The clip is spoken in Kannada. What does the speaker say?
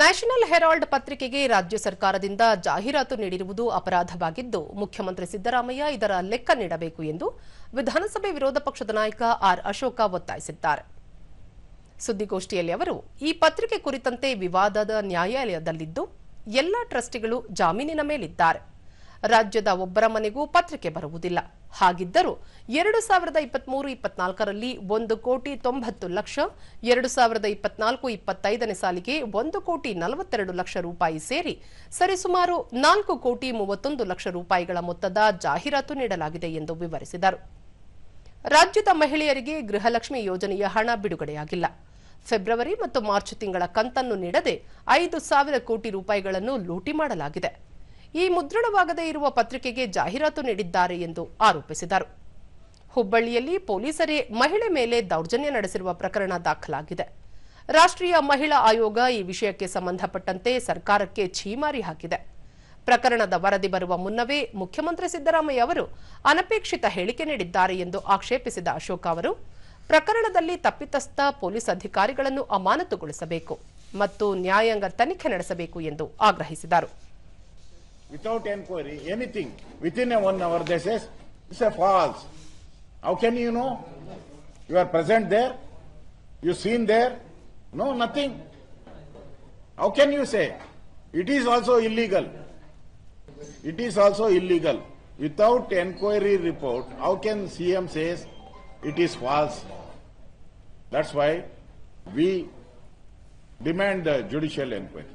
ನ್ಯಾಷನಲ್ ಹೆರಾಲ್ಡ್ ಪತ್ರಿಕೆಗೆ ರಾಜ್ಯ ಸರ್ಕಾರದಿಂದ ಜಾಹೀರಾತು ನೀಡಿರುವುದು ಅಪರಾಧವಾಗಿದ್ದು, ಮುಖ್ಯಮಂತ್ರಿ ಸಿದ್ದರಾಮಯ್ಯ ಇದರ ಲೆಕ್ಕ ನೀಡಬೇಕು ಎಂದು ವಿಧಾನಸಭೆ ವಿರೋಧ ಪಕ್ಷದ ನಾಯಕ ಆರ್ ಅಶೋಕ ಒತ್ತಾಯಿಸಿದ್ದಾರೆ. ಸುದ್ದಿಗೋಷ್ಠಿಯಲ್ಲಿ ಅವರು, ಈ ಪತ್ರಿಕೆ ಕುರಿತಂತೆ ವಿವಾದದ ನ್ಯಾಯಾಲಯದಲ್ಲಿದ್ದು, ಎಲ್ಲ ಟ್ರಸ್ಟಿಗಳು ಜಾಮೀನಿನ ಮೇಲಿದ್ದಾರೆ. ರಾಜ್ಯದ ಒಬ್ಬರ ಮನೆಗೂ ಪತ್ರಿಕೆ ಬರುವುದಿಲ್ಲ. ಹಾಗಿದ್ದರೂ ಎರಡು ಸಾವಿರದ ಇಪ್ಪತ್ಮೂರು ಇಪ್ಪತ್ನಾಲ್ಕರಲ್ಲಿ ಒಂದು ಕೋಟಿ ತೊಂಬತ್ತು ಲಕ್ಷ, ಎರಡು ಸಾವಿರದ ಇಪ್ಪತ್ನಾಲ್ಕು ಇಪ್ಪತ್ತೈದನೇ ಸಾಲಿಗೆ ಒಂದು ಕೋಟಿ ನಲವತ್ತೆರಡು ಲಕ್ಷ ರೂಪಾಯಿ ಸೇರಿ ಸರಿಸುಮಾರು ನಾಲ್ಕು ಕೋಟಿ ಮೂವತ್ತೊಂದು ಲಕ್ಷ ರೂಪಾಯಿಗಳ ಮೊತ್ತದ ಜಾಹೀರಾತು ನೀಡಲಾಗಿದೆ ಎಂದು ವಿವರಿಸಿದರು. ರಾಜ್ಯದ ಮಹಿಳೆಯರಿಗೆ ಗೃಹಲಕ್ಷ್ಮಿ ಯೋಜನೆಯ ಹಣ ಬಿಡುಗಡೆಯಾಗಿಲ್ಲ. ಫೆಬ್ರವರಿ ಮತ್ತು ಮಾರ್ಚ್ ತಿಂಗಳ ಕಂತನ್ನು ನೀಡದೆ ಐದು ಸಾವಿರ ಕೋಟಿ ರೂಪಾಯಿಗಳನ್ನು ಲೂಟಿ ಮಾಡಲಾಗಿದೆ. ಈ ಮುದ್ರಣವಾಗದೇ ಇರುವ ಪತ್ರಿಕೆಗೆ ಜಾಹೀರಾತು ನೀಡಿದ್ದಾರೆ ಎಂದು ಆರೋಪಿಸಿದರು. ಹುಬ್ಬಳ್ಳಿಯಲ್ಲಿ ಪೊಲೀಸರೇ ಮಹಿಳೆ ಮೇಲೆ ದೌರ್ಜನ್ಯ ನಡೆಸಿರುವ ಪ್ರಕರಣ ದಾಖಲಾಗಿದೆ. ರಾಷ್ಟ್ರೀಯ ಮಹಿಳಾ ಆಯೋಗ ಈ ವಿಷಯಕ್ಕೆ ಸಂಬಂಧಪಟ್ಟಂತೆ ಸರ್ಕಾರಕ್ಕೆ ಛೀಮಾರಿ ಹಾಕಿದೆ. ಪ್ರಕರಣದ ವರದಿ ಬರುವ ಮುನ್ನವೇ ಮುಖ್ಯಮಂತ್ರಿ ಸಿದ್ದರಾಮಯ್ಯ ಅವರು ಅನಪೇಕ್ಷಿತ ಹೇಳಿಕೆ ನೀಡಿದ್ದಾರೆ ಎಂದು ಆಕ್ಷೇಪಿಸಿದ ಅಶೋಕ ಅವರು, ಪ್ರಕರಣದಲ್ಲಿ ತಪ್ಪಿತಸ್ಥ ಪೊಲೀಸ್ ಅಧಿಕಾರಿಗಳನ್ನು ಅಮಾನತುಗೊಳಿಸಬೇಕು ಮತ್ತು ನ್ಯಾಯಾಂಗ ತನಿಖೆ ನಡೆಸಬೇಕು ಎಂದು ಆಗ್ರಹಿಸಿದರು. Without enquiry, anything within a one hour, they says it's a false. How can you know? You are present there, you seen there, no nothing. How can you say? It is also illegal. It is also illegal. Without enquiry report, how can CM says it is false? That's why we demand the judicial inquiry.